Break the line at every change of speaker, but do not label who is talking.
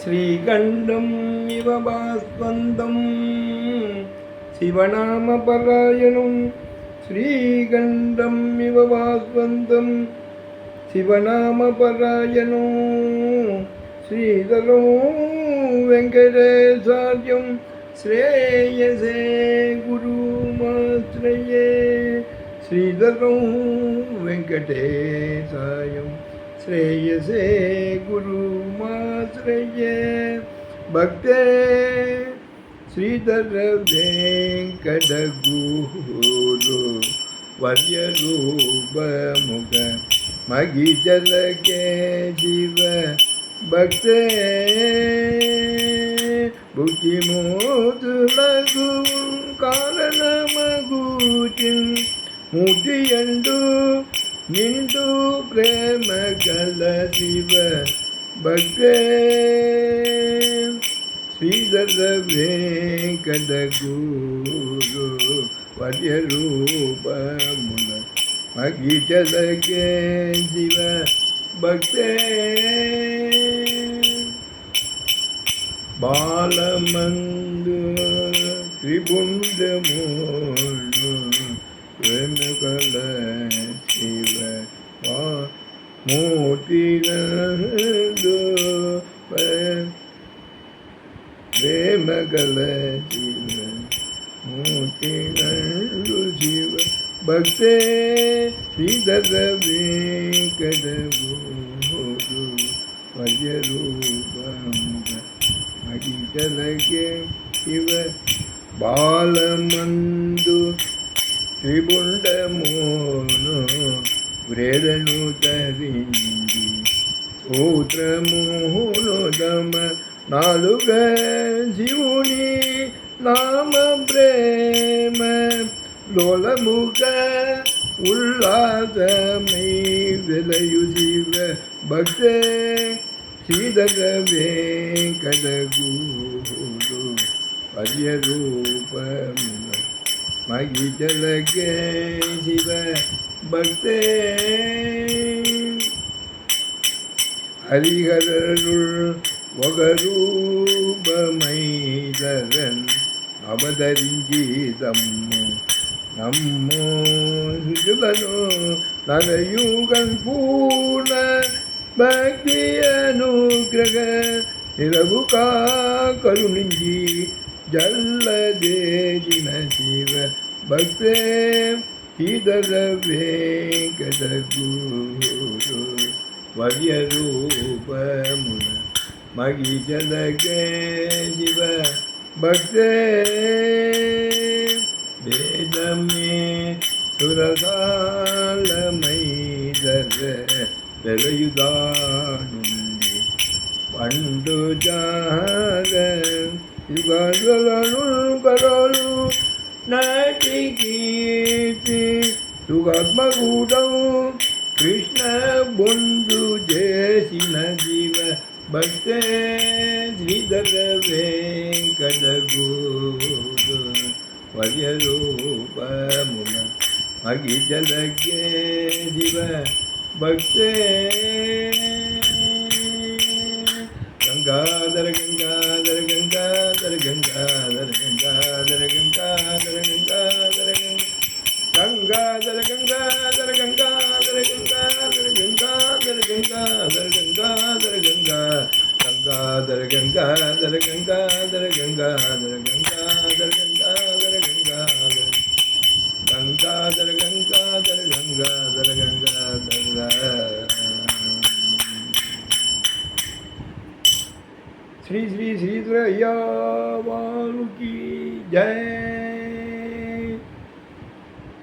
శ్రీఖండం ఇవ భాస్వంతం శివనామపరాయణం శ్రీఖండం ఇవ భాస్వంతం శివనామపరాయణో శ్రీధరో వెంకటేశార్యం శ్రేయసే గురుమాశ్రయే శ్రీధరో వెంకటేశాయం ஸ்ரேயசே குரு மாஸ்ரேய பக்தே శ్రీధర వెంకటగూరు వర్యరూపముగ మగి జలకే శివ భక్తే బుద్ధి మోదులగు కారణమగూచి మూతి ఎండు ನಿಂದು ಪ್ರೇಮಗಳ ಶಿವ ಭಕ್ತೆ ಶ್ರೀಧರ ವೆಂಕಟ ಗುರು ವರ್ಯರೂಪ ಮುನ ಮಗಿಜಲಗೆ ಶಿವ ಭಕ್ತೆ ಬಾಲಮಂದು ತ್ರಿಪುಂಡ మూర్తినందు ప్రేమగల జీవ మూర్తినందు జీవ భక్తే శ్రీధర వేకడబోదు పర్యరూపముగ మడిగలగే ఇవ బాలమందు త్రిపుండమోను వ్రేదను ధరించి ఊత్రమూలోదమ నాలుగ శివుని నామ ప్రేమ లోలముఖ உல்லாசமை விலையு சிவ பக்த சீதகவே கதகூடு பரியரூபம் மகிஜலகே சிவ பக்தே. ஹரிஹரருள் ஒகரூபமைதரன் அவதரிஞ்சீதம்மு நம்மோ சுஜுலனோ நரயுகன் பூர்ண பக்தியனுகிரக நிலவு கருணிஞ்சி ஜல்ல தேஜின சிவ. பக்தே. ಇದರ ವೇಗದ ಗುರು ವರ್ಯರೂಪಮುನ ಮಗಿ ಜಲಗೆ ಶಿವ ಭಕ್ತೆ ವೇದಮೇ ಸುರಸಾಲಮೈದರ ಬೆಳೆಯುದಾನು ಪಂಡು ಜಾಗ ಯುಗಗಳನ್ನು ಕರಲು ನಾಟಿಗೀತಿ ಸುಗಮಗೂಡಂ ಕೃಷ್ಣ ಬೊಂದು ಜೇಸಿನ ಜೀವ ಭಕ್ತ ಶ್ರೀಧರ ವೆಂಕಟ ಗೂಡು ವರ್ಯರೂಪ ಮುಲ ಮಗಿ ಜಲಕ್ಕೆ ಶಿವ ಭಕ್ತೇ गंगाधर गंगाधर गंगाधर गंगाधर गंगाधर गंगाधर गंगाधर गंगाधर गंगाधर गंगाधर गंगाधर श्री श्री श्री की जय